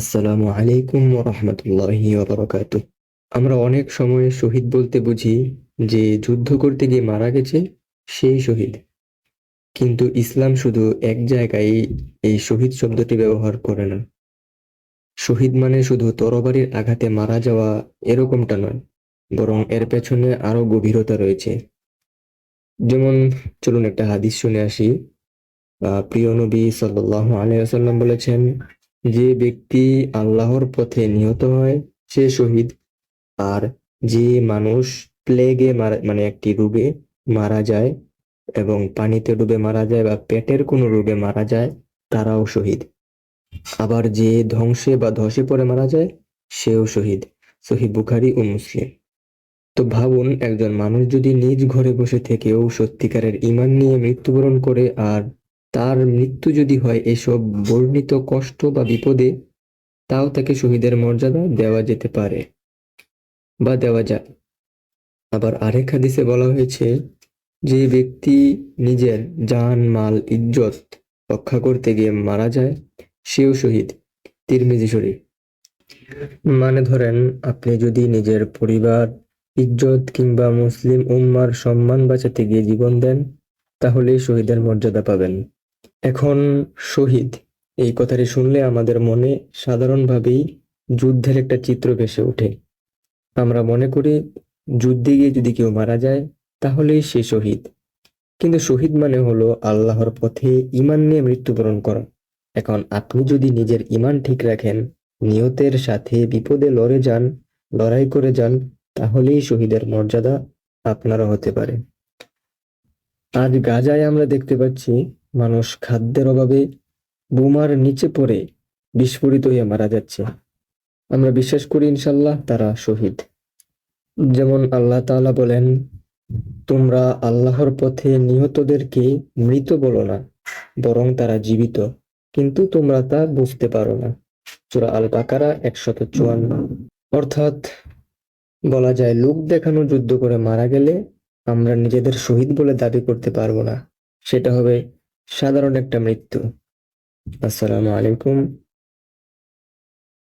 আসসালামু আলাইকুম রহমতুল্লাহি ওবরাকাতু আমরা অনেক সময় শহীদ বলতে বুঝি যে যুদ্ধ করতে গিয়ে মারা গেছে সেই শহীদ। কিন্তু ইসলাম শুধু এক জায়গায় এই শহীদ শব্দটি ব্যবহার করে না। শহীদ মানে শুধু তরবারির আঘাতে মারা যাওয়া এরকমটা নয়, বরং এর পেছনে আরও গভীরতা রয়েছে। যেমন, চলুন একটা হাদিস শুনে আসি। প্রিয় নবী আলাইহি ওয়াসাল্লাম বলেছেন যে ব্যক্তি আল্লাহর পথে নিহত হয়, সে শহীদ। আর যে মানুষ প্লেগে মারা মানে একটি রোগে মারা যায় এবং পানিতে ডুবে মারা যায় বা পেটের কোনো রোগে মারা যায়, তারাও শহীদ। আবার যে ধ্বংসে বা ধসে পড়ে মারা যায়, সেও শহীদ। শহীদ বুখারি ও মুসলিম। তো ভাবুন, একজন মানুষ যদি নিজ ঘরে বসে থেকেও সত্যিকারের ইমান নিয়ে মৃত্যুবরণ করে আর তার মৃত্যু যদি হয় এসব বর্ণিত কষ্ট বা বিপদে, তাও তাকে শহীদের মর্যাদা দেওয়া যেতে পারে বা দেওয়া যায়। আবার আরেক হাদিসে বলা হয়েছে, যে ব্যক্তি নিজের জান, মাল, ইজ্জত রক্ষা করতে গিয়ে মারা যায়, সেও শহীদ। তিরমিজি শরীফ। মানে ধরেন, আপনি যদি নিজের পরিবার, ইজ্জত কিংবা মুসলিম উম্মার সম্মান বাঁচাতে গিয়ে জীবন দেন, তাহলে শহীদের মর্যাদা পাবেন। এখন শহীদ। এই কথাটি শুনলে আমাদের মনে সাধারণভাবেই যুদ্ধের একটা চিত্র ভেসে ওঠে। আমরা মনে করি যুদ্ধে গিয়ে যদি কেউ মারা যায়, তাহলেই সে শহীদ। কিন্তু শহীদ মানে হলো আল্লাহর পথে ইমান নিয়ে মৃত্যুবরণ করা। এখন আপনি যদি নিজের ইমান ঠিক রাখেন, নিয়তের সাথে বিপদে লড়ে যান, লড়াই করে যান, তাহলেই শহীদের মর্যাদা আপনারও হতে পারে। আজ গাজায় আমরা দেখতে পাচ্ছি মানুষ খাদ্যের অভাবে বোমার নিচে পড়ে বিস্ফোরিত হয়ে মারা যাচ্ছে। আমরা বিশ্বাস করি ইনশাল্লাহ তারা শহীদ। যেমন আল্লাহ তাআলা বলেন, তোমরা আল্লাহর পথে নিহতদেরকে মৃত বলো না, বরং তারা জীবিত, কিন্তু তোমরা তা বুঝতে পারো না। সূরা আল বাকারা একশত চুয়ান্ন। অর্থাৎ বলা যায়, লোক দেখানো যুদ্ধ করে মারা গেলে আমরা নিজেদের শহীদ বলে দাবি করতে পারব না। সেটা হবে সাধারণ একটা মৃত্যু। আসসালামু আলাইকুম।